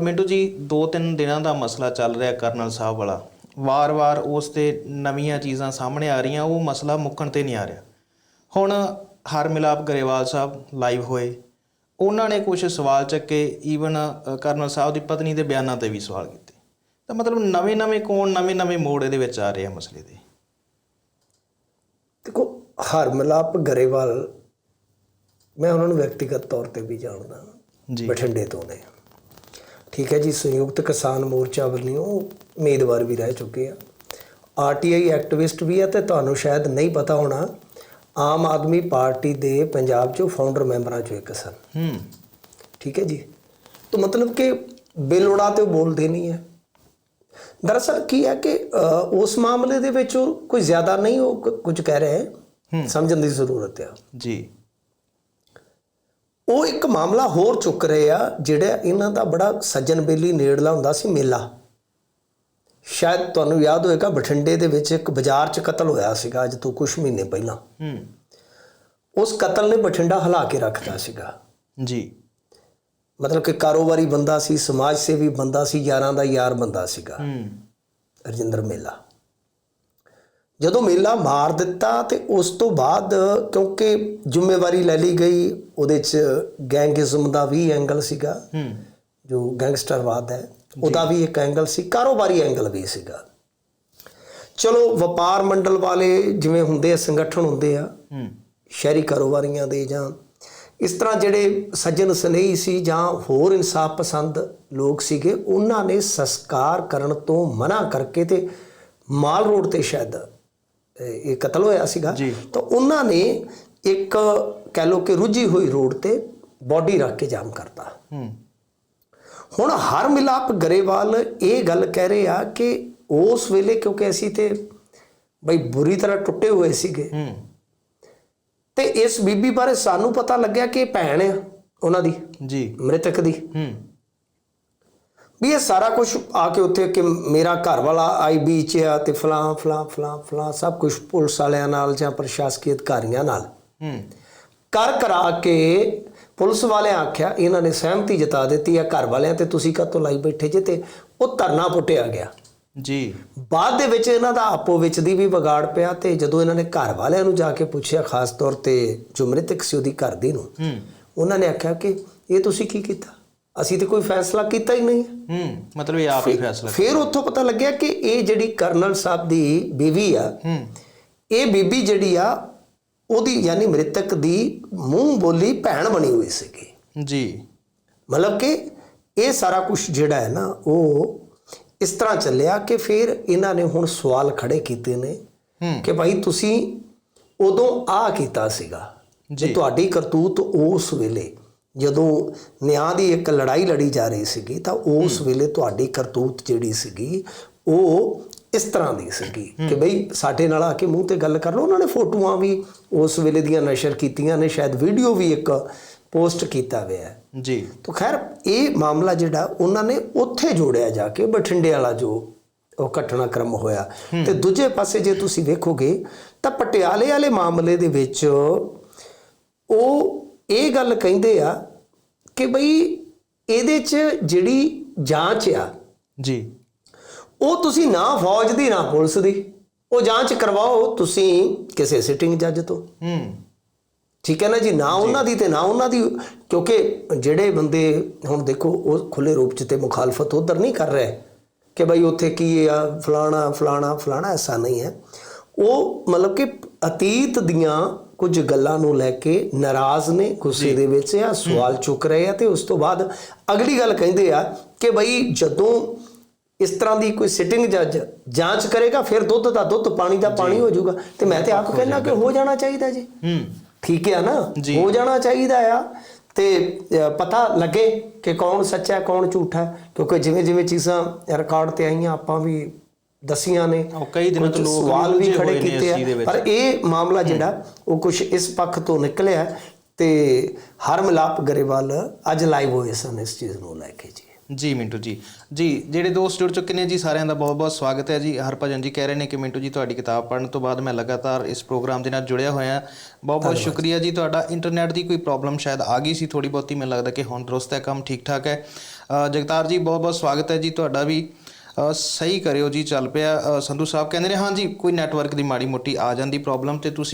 ਮਿੰਟੂ ਜੀ ਦੋ ਤਿੰਨ ਦਿਨਾਂ ਦਾ ਮਸਲਾ ਚੱਲ ਰਿਹਾ ਕਰਨਲ ਸਾਹਿਬ ਵਾਲਾ। ਵਾਰ-ਵਾਰ ਉਸ ਤੇ ਨਵੀਆਂ ਚੀਜ਼ਾਂ ਸਾਹਮਣੇ ਆ ਰਹੀਆਂ ਉਹ ਮਸਲਾ ਮੁੱਕਣ ਤੇ ਨਹੀਂ ਆ ਰਿਹਾ। ਹੁਣ ਹਰ ਮਿਲਾਪ ਗਰੇਵਾਲ ਸਾਹਿਬ ਲਾਈਵ ਹੋਏ। ਉਹਨਾਂ ਨੇ ਕੁਝ ਸਵਾਲ ਚੱਕੇ ਈਵਨ ਕਰਨਲ ਸਾਹਿਬ ਦੀ ਪਤਨੀ ਦੇ ਬਿਆਨਾਂ ਤੇ ਵੀ ਸਵਾਲ ਕੀਤੇ। ਤਾਂ ਮਤਲਬ ਨਵੇਂ-ਨਵੇਂ ਕੋਣ ਨਵੇਂ-ਨਵੇਂ ਮੋੜ ਇਹਦੇ ਵਿੱਚ ਆ ਰਹੇ ਆ ਮਸਲੇ ਦੇ। ਦੇਖੋ ਹਰਮਲਾਪ ਗਰੇਵਾਲ ਮੈਂ ਉਹਨਾਂ ਨੂੰ ਵਿਅਕਤੀਗਤ ਤੌਰ ਤੇ ਵੀ ਜਾਣਦਾ। ਜੀ। ਬਠਿੰਡੇ ਤੋਂ ਨੇ। ਠੀਕ ਹੈ ਜੀ ਸੰਯੁਕਤ ਕਿਸਾਨ ਮੋਰਚਾ ਵੱਲੋਂ ਉਮੀਦਵਾਰ ਵੀ ਰਹਿ ਚੁੱਕੇ ਆ। ਆਰਟੀਆਈ ਐਕਟਿਵਿਸਟ ਵੀ ਆ ਤੇ ਤੁਹਾਨੂੰ ਸ਼ਾਇਦ ਨਹੀਂ ਪਤਾ ਹੋਣਾ ਆਮ ਆਦਮੀ ਪਾਰਟੀ ਦੇ ਪੰਜਾਬ ਚੋਂ ਫਾਊਂਡਰ ਮੈਂਬਰਾਂ ਚੋਂ ਇੱਕ ਸਨ। ਹੂੰ। ਠੀਕ ਹੈ ਜੀ। ਤਾਂ ਮਤਲਬ ਕਿ ਬੇਲੋੜਾ ਤੇ ਉਹ ਬੋਲਦੇ ਨਹੀਂ ਹੈ। ਦਰਅਸਲ ਕੀ ਹੈ ਕਿ ਉਸ ਮਾਮਲੇ ਦੇ ਵਿੱਚ ਉਹ ਕੋਈ ਜ਼ਿਆਦਾ ਨਹੀਂ ਉਹ ਕੁਝ ਕਹਿ ਰਿਹਾ ਹੈ। ਸਮਝਣ ਦੀ ਜ਼ਰੂਰਤ ਹੈ ਜੀ। ਉਹ ਇੱਕ ਮਾਮਲਾ ਹੋਰ ਚੁੱਕ ਰਹੇ ਆ ਜਿਹੜਾ ਇਹਨਾਂ ਦਾ ਬੜਾ ਸੱਜਣ ਬੇਲੀ ਨੇੜਲਾ ਹੁੰਦਾ ਸੀ ਮੇਲਾ। ਸ਼ਾਇਦ ਤੁਹਾਨੂੰ ਯਾਦ ਹੋਏਗਾ ਬਠਿੰਡੇ ਦੇ ਵਿੱਚ ਇੱਕ ਬਾਜ਼ਾਰ 'ਚ ਕਤਲ ਹੋਇਆ ਸੀਗਾ ਅੱਜ ਤੋਂ ਕੁਝ ਮਹੀਨੇ ਪਹਿਲਾਂ। ਹੂੰ। ਉਸ ਕਤਲ ਨੇ ਬਠਿੰਡਾ ਹਿਲਾ ਕੇ ਰੱਖਤਾ ਸੀਗਾ। ਜੀ। ਮਤਲਬ ਕਿ ਕਾਰੋਬਾਰੀ ਬੰਦਾ ਸੀ ਸਮਾਜ ਸੇਵੀ ਬੰਦਾ ਸੀ ਯਾਰਾਂ ਦਾ ਯਾਰ ਬੰਦਾ ਸੀਗਾ। ਹੂੰ। ਰਜਿੰਦਰ ਮੇਲਾ। ਜਦੋਂ ਮੇਲਾ ਮਾਰ ਦਿੱਤਾ ਤੇ ਉਸ ਤੋਂ ਬਾਅਦ ਕਿਉਂਕਿ ਜ਼ਿੰਮੇਵਾਰੀ ਲੈ ਲਈ ਗਈ ਉਹਦੇ ਚ ਗੈਂਗਿਜ਼ਮ ਦਾ ਵੀ ਐਂਗਲ ਸੀਗਾ। ਹੂੰ। ਜੋ ਗੈਂਗਸਟਰਵਾਦ ਹੈ ਉਹਦਾ ਵੀ ਇੱਕ ਐਂਗਲ ਸੀ ਕਾਰੋਬਾਰੀ ਐਂਗਲ ਵੀ ਸੀਗਾ। ਚਲੋ ਵਪਾਰ ਮੰਡਲ ਵਾਲੇ ਜਿਵੇਂ ਹੁੰਦੇ ਆ ਸੰਗਠਨ ਹੁੰਦੇ ਆ ਹੂੰ। ਸ਼ਹਿਰੀ ਕਾਰੋਬਾਰੀਆਂ ਦੇ ਜਾਂ ਇਸ ਤਰ੍ਹਾਂ ਜਿਹੜੇ ਸੱਜਣ ਸਨੇਹੀ ਸੀ ਜਾਂ ਹੋਰ ਇਨਸਾਫ ਪਸੰਦ ਲੋਕ ਸੀਗੇ ਉਹਨਾਂ ਨੇ ਸੰਸਕਾਰ ਕਰਨ ਤੋਂ ਮਨਾ ਕਰਕੇ ਤੇ ਮਾਲ ਰੋਡ ਤੇ ਸ਼ਾਇਦ ਇਹ ਕਤਲ ਹੋਇਆ ਸੀਗਾ। ਤਾਂ ਉਹਨਾਂ ਨੇ ਇੱਕ ਕਹਿ ਲੋ ਕਿ ਰੁੱਝੀ ਹੋਈ ਰੋਡ ਤੇ ਬਾਡੀ ਰੱਖ ਕੇ ਜਾਮ ਕਰਤਾ। ਹੁਣ ਹਰ ਮਿਲਾਪ ਗਰੇਵਾਲ ਇਹ ਗੱਲ ਕਹਿ ਰਹੇ ਆ ਕਿ ਉਸ ਵੇਲੇ ਕਿਉਂਕਿ ਅਸੀਂ ਤੇ ਬਈ ਬੁਰੀ ਤਰ੍ਹਾਂ ਟੁੱਟੇ ਹੋਏ ਸੀਗੇ। ਤੇ ਇਸ ਬੀਬੀ ਬਾਰੇ ਸਾਨੂੰ ਪਤਾ ਲੱਗਿਆ ਕਿ ਭੈਣ ਆ ਉਹਨਾਂ ਦੀ ਜੀ। ਮ੍ਰਿਤਕ ਦੀ। ਹੂੰ। ਵੀ ਇਹ ਸਾਰਾ ਕੁਝ ਆ ਕੇ ਉੱਥੇ ਕਿ ਮੇਰਾ ਘਰ ਵਾਲਾ ਆਈ ਬੀਚ ਆ ਤੇ ਫਲਾਂ ਫਲਾਂ ਫਲਾਂ ਫਲਾਂ ਸਭ ਕੁਝ ਪੁਲਿਸ ਵਾਲਿਆਂ ਨਾਲ ਜਾਂ ਪ੍ਰਸ਼ਾਸਕੀ ਅਧਿਕਾਰੀਆਂ ਨਾਲ। ਹੂੰ। ਕਰ ਕਰਾ ਕੇ ਪੁਲਿਸ ਵਾਲਿਆਂ ਆਖਿਆ ਇਹਨਾਂ ਨੇ ਸਹਿਮਤੀ ਜਤਾ ਦਿੱਤੀ ਆ ਘਰ ਵਾਲਿਆਂ ਤੇ ਤੁਸੀਂ ਕਾਹਤੋਂ ਲਾਈ ਬੈਠੇ ਜੇ ਤੇ ਉਹ ਧਰਨਾ ਪੁੱਟਿਆ ਗਿਆ। ਜੀ। ਬਾਅਦ ਦੇ ਵਿੱਚ ਇਹਨਾਂ ਦਾ ਆਪੋ ਵਿੱਚ ਦੀ ਵੀ ਵਿਗਾੜ ਪਿਆ ਤੇ ਜਦੋਂ ਇਹਨਾਂ ਨੇ ਘਰ ਵਾਲਿਆਂ ਨੂੰ ਜਾ ਕੇ ਪੁੱਛਿਆ ਖਾਸ ਤੌਰ ਤੇ ਜੋ ਮ੍ਰਿਤਕ ਸੀ ਉਹਦੀ ਘਰ ਦੀ ਨੂੰ ਹੂੰ। ਉਹਨਾਂ ਨੇ ਆਖਿਆ ਕਿ ਇਹ ਤੁਸੀਂ ਕੀ ਕੀਤਾ? ਅਸੀਂ ਤੇ ਕੋਈ ਫੈਸਲਾ ਕੀਤਾ ਹੀ ਨਹੀਂ। ਹੂੰ ਮਤਲਬ ਇਹ ਆਪ ਹੀ ਫੈਸਲਾ ਫਿਰ ਉੱਥੋਂ ਪਤਾ ਲੱਗਿਆ ਕਿ ਇਹ ਜਿਹੜੀ ਕਰਨਲ ਸਾਹਿਬ ਦੀ ਬੀਵੀ ਆ ਹੂੰ। ਇਹ ਬੀਬੀ ਜਿਹੜੀ ਆ ਉਹਦੀ ਯਾਨੀ ਮ੍ਰਿਤਕ ਦੀ ਮੂੰਹ ਬੋਲੀ ਭੈਣ ਬਣੀ ਹੋਈ ਸੀਗੀ। ਜੀ। ਮਤਲਬ ਕਿ ਇਹ ਸਾਰਾ ਕੁਝ ਜਿਹੜਾ ਹੈ ਨਾ ਉਹ ਇਸ ਤਰ੍ਹਾਂ ਚੱਲਿਆ ਕਿ ਫਿਰ ਇਹਨਾਂ ਨੇ ਹੁਣ ਸਵਾਲ ਖੜੇ ਕੀਤੇ ਨੇ ਕਿ ਭਾਈ ਤੁਸੀਂ ਉਦੋਂ ਆ ਕੀਤਾ ਸੀਗਾ ਜੀ। ਤੁਹਾਡੀ ਕਰਤੂਤ ਉਸ ਵੇਲੇ ਜਦੋਂ ਨਿਆਂ ਦੀ ਇੱਕ ਲੜਾਈ ਲੜੀ ਜਾ ਰਹੀ ਸੀਗੀ ਤਾਂ ਉਸ ਵੇਲੇ ਤੁਹਾਡੀ ਕਰਤੂਤ ਜਿਹੜੀ ਸੀਗੀ ਉਹ ਇਸ ਤਰ੍ਹਾਂ ਦੀ ਸੀਗੀ ਕਿ ਬਈ ਸਾਡੇ ਨਾਲ ਆ ਕੇ ਮੂੰਹ ਤੇ ਗੱਲ ਕਰ ਲਓ। ਉਹਨਾਂ ਨੇ ਫੋਟੋਆਂ ਵੀ ਉਸ ਵੇਲੇ ਦੀਆਂ ਨਸ਼ਰ ਕੀਤੀਆਂ ਨੇ ਸ਼ਾਇਦ ਵੀਡੀਓ ਵੀ ਇੱਕ ਪੋਸਟ ਕੀਤਾ ਹੋਇਆ ਹੈ। ਜੀ। ਤਾਂ ਖੈਰ ਇਹ ਮਾਮਲਾ ਜਿਹੜਾ ਉਹਨਾਂ ਨੇ ਉੱਥੇ ਜੋੜਿਆ ਜਾ ਕੇ ਬਠਿੰਡੇ ਵਾਲਾ ਜੋ ਉਹ ਘਟਨਾਕ੍ਰਮ ਹੋਇਆ। ਤੇ ਦੂਜੇ ਪਾਸੇ ਜੇ ਤੁਸੀਂ ਵੇਖੋਗੇ ਤਾਂ ਪਟਿਆਲੇ ਵਾਲੇ ਮਾਮਲੇ ਦੇ ਵਿੱਚ ਉਹ ਇਹ ਗੱਲ ਕਹਿੰਦੇ ਆ ਕਿ ਬਈ ਇਹਦੇ 'ਚ ਜਿਹੜੀ ਜਾਂਚ ਆ ਜੀ। ਉਹ ਤੁਸੀਂ ਨਾ ਫੌਜ ਦੀ ਨਾ ਪੁਲਿਸ ਦੀ। ਉਹ ਜਾਂਚ ਕਰਵਾਓ ਤੁਸੀਂ ਕਿਸੇ ਸਿਟਿੰਗ ਜੱਜ ਤੋਂ। ਹੂੰ। ਠੀਕ ਹੈ ਨਾ ਜੀ? ਨਾ ਉਹਨਾਂ ਦੀ ਤੇ ਨਾ ਉਹਨਾਂ ਦੀ ਕਿਉਂਕਿ ਜਿਹੜੇ ਬੰਦੇ ਹੁਣ ਦੇਖੋ ਉਹ ਖੁੱਲੇ ਰੂਪ ਚ ਤੇ ਮੁਖਾਲਫਤ ਉਧਰ ਨਹੀਂ ਕਰ ਰਹੇ ਕਿ ਭਾਈ ਉੱਥੇ ਕੀ ਆ ਫਲਾਣਾ ਫਲਾਣਾ ਫਲਾਣਾ ਐਸਾ ਨਹੀਂ ਹੈ। ਉਹ ਮਤਲਬ ਕਿ ਅਤੀਤ ਦੀਆਂ ਕੁਝ ਗੱਲਾਂ ਨੂੰ ਲੈ ਕੇ ਨਾਰਾਜ਼ ਨੇ ਗੁੱਸੇ ਦੇ ਵਿੱਚ ਆ ਸਵਾਲ ਚੁੱਕ ਰਹੇ ਆ ਤੇ ਉਸ ਤੋਂ ਬਾਅਦ ਅਗਲੀ ਗੱਲ ਕਹਿੰਦੇ ਆ ਕਿ ਭਾਈ ਜਦੋਂ ਇਸ ਤਰ੍ਹਾਂ ਦੀ ਕੋਈ ਸਿਟਿੰਗ ਜੱਜ ਜਾਂਚ ਕਰੇਗਾ ਫਿਰ ਦੁੱਧ ਦਾ ਦੁੱਧ ਪਾਣੀ ਦਾ ਪਾਣੀ ਹੋ ਜਾਊਗਾ। ਤੇ ਮੈਂ ਤੇ ਆਪ ਕਹਿੰਦਾ ਕਿ ਹੋ ਜਾਣਾ ਚਾਹੀਦਾ ਜੀ। ਹੂੰ। ਠੀਕ ਹੈ ਨਾ। ਹੋ ਜਾਣਾ ਚਾਹੀਦਾ ਆ। ਤੇ ਪਤਾ ਲੱਗੇ ਕਿ ਕੌਣ ਸੱਚਾ ਹੈ ਕੌਣ ਝੂਠਾ ਕਿਉਂਕਿ ਜਿਵੇਂ ਜਿਵੇਂ ਚੀਜ਼ਾਂ ਰਿਕਾਰਡ ਤੇ ਆਈਆਂ ਆਪਾਂ ਵੀ ਦਸੀਆਂ ਨੇ ਕਈ ਦਿਨਾਂ ਤੋਂ ਲੋਕ ਸਵਾਲ ਵੀ ਖੜੇ ਕੀਤੇ ਆ। ਪਰ ਇਹ ਮਾਮਲਾ ਜਿਹੜਾ ਉਹ ਕੁਝ ਇਸ ਪੱਖ ਤੋਂ ਨਿਕਲਿਆ ਤੇ ਹਰ ਮਿਲਾਪ ਗਰੇਵਾਲ ਅੱਜ ਲਾਈਵ ਹੋਏ ਸਨ ਇਸ ਚੀਜ਼ ਨੂੰ ਲੈ ਕੇ ਜੀ। ਜੀ ਮਿੰਟੂ ਜੀ। ਜੀ ਜਿਹੜੇ ਦੋਸਤ ਜੁੜ ਚੁੱਕੇ ਨੇ ਜੀ ਸਾਰਿਆਂ ਦਾ ਬਹੁਤ-ਬਹੁਤ ਸਵਾਗਤ ਹੈ ਜੀ। ਹਰਭਜਨ ਜੀ ਕਹਿ ਰਹੇ ਨੇ ਕਿ ਮਿੰਟੂ ਜੀ ਤੁਹਾਡੀ ਕਿਤਾਬ ਪੜ੍ਹਨ ਤੋਂ ਬਾਅਦ ਮੈਂ ਲਗਾਤਾਰ ਇਸ ਪ੍ਰੋਗਰਾਮ ਦੇ ਨਾਲ ਜੁੜਿਆ ਹੋਇਆ। ਬਹੁਤ-ਬਹੁਤ ਸ਼ੁਕਰੀਆ ਜੀ ਤੁਹਾਡਾ ਇੰਟਰਨੈਟ ਦੀ ਕੋਈ ਪ੍ਰੋਬਲਮ ਸ਼ਾਇਦ ਆ ਗਈ ਸੀ ਥੋੜੀ ਬਹੁਤੀ ਮੈਨੂੰ ਲੱਗਦਾ ਕਿ ਹੁਣ ਦਰੁਸਤ ਹੈ ਕੰਮ ਠੀਕ ਠਾਕ ਹੈ। ਜਗਤਾਰ ਜੀ ਬਹੁਤ-ਬਹੁਤ ਸਵਾਗਤ ਹੈ ਜੀ ਤੁਹਾਡਾ ਵੀ। ਸਹੀ ਕਰਿਓ ਜੀ, ਚੱਲ ਪਿਆ। ਸੰਧੂ ਸਾਹਿਬ ਕਹਿੰਦੇ ਨੇ, ਹਾਂਜੀ, ਕੋਈ ਨੈਟਵਰਕ ਦੀ ਮਾੜੀ ਮੋਟੀ ਆ ਜਾਂਦੀ ਪ੍ਰੋਬਲਮ ਤੇ ਤੁਸੀਂ